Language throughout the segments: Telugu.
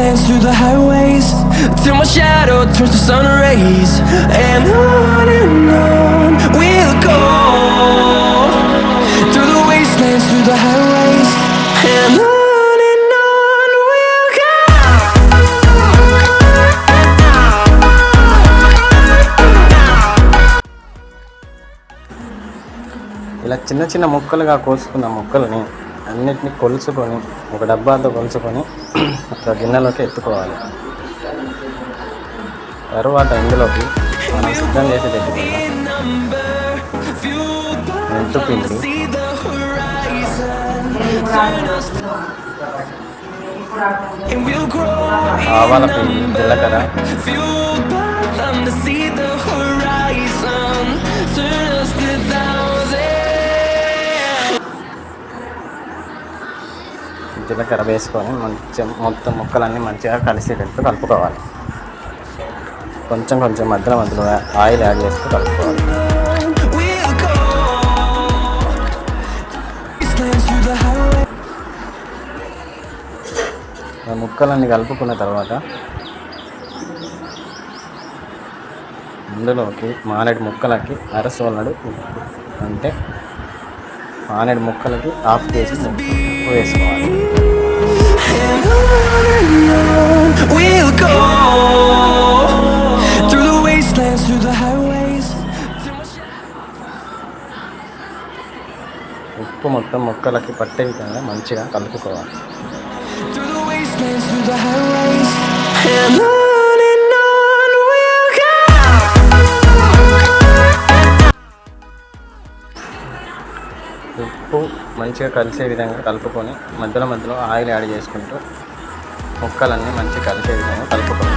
plans through the highways, till my shadow turns to sun rays, and on and on we'll go. Through the wastelands, through the highways, and on ఇలా చిన్న చిన్న ముక్కలుగా కోసుకున్న ముక్కలని అన్నిటిని కొలుచుకొని ఒక డబ్బాతో కొలుచుకొని ఒక గిన్నెలోకి ఎత్తుకోవాలి తరువాత ఇందులోకి మనం సిద్ధం చేసి పెట్టుకున్నాం మెంతుపిండి See the horizon, turn us to and we'll grow ఆవాల పిండి జీలకర్ర జీలకర్ర వేసుకొని మంచిగా మొత్తం ముక్కలన్నీ మంచిగా కలిసేటట్టు కలుపుకోవాలి. కొంచెం కొంచెం మధ్యలో మధ్యలో ఆయిల్ యాడ్ చేస్తూ కలుపుకోవాలి. ముక్కలన్నీ కలుపుకున్న తర్వాత అందులోకి మానేడు ముక్కలకి అరసోలడు ఉప్పు. అంటే మానేడు ముక్కలకి హాఫ్ కేజీ ఉప్పు వేసుకోవాలి. ఉప్పు మొత్తం ముక్కలకి పట్టే విధంగా మంచిగా కలుపుకోవాలి. ఉప్పు మంచిగా కలిసే విధంగా కలుపుకొని మధ్యలో మధ్యలో ఆయిల్ యాడ్ చేసుకుంటూ ముక్కలన్నీ మంచిగా కలిసే విధంగా కలుపుకోవాలి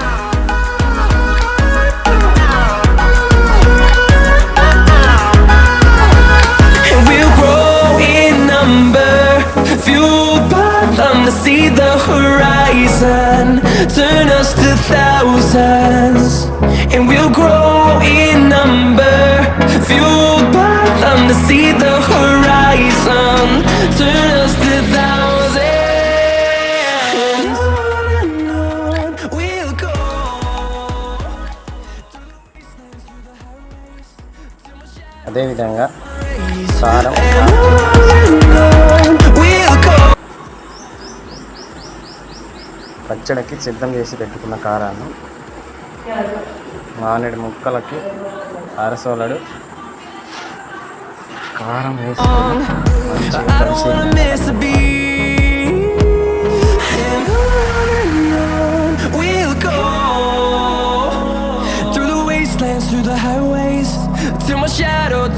see the horizon, turn us to thousands. And we'll grow in number, fueled by them to see the అదేవిధంగా కారం పచ్చడికి సిద్ధం చేసి పెట్టుకున్న కారాన్ని మానేడు ముక్కలకి అరసోలడు. కారం వేసి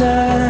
desert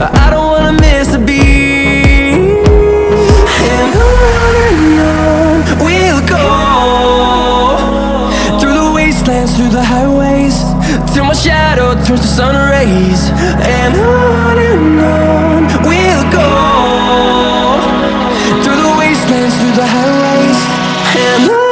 I don't wanna miss a beat. And on and on we'll go. Through the wastelands, through the highways Till my shadow turns to And on and on we'll go. Through the wastelands, through the highways. And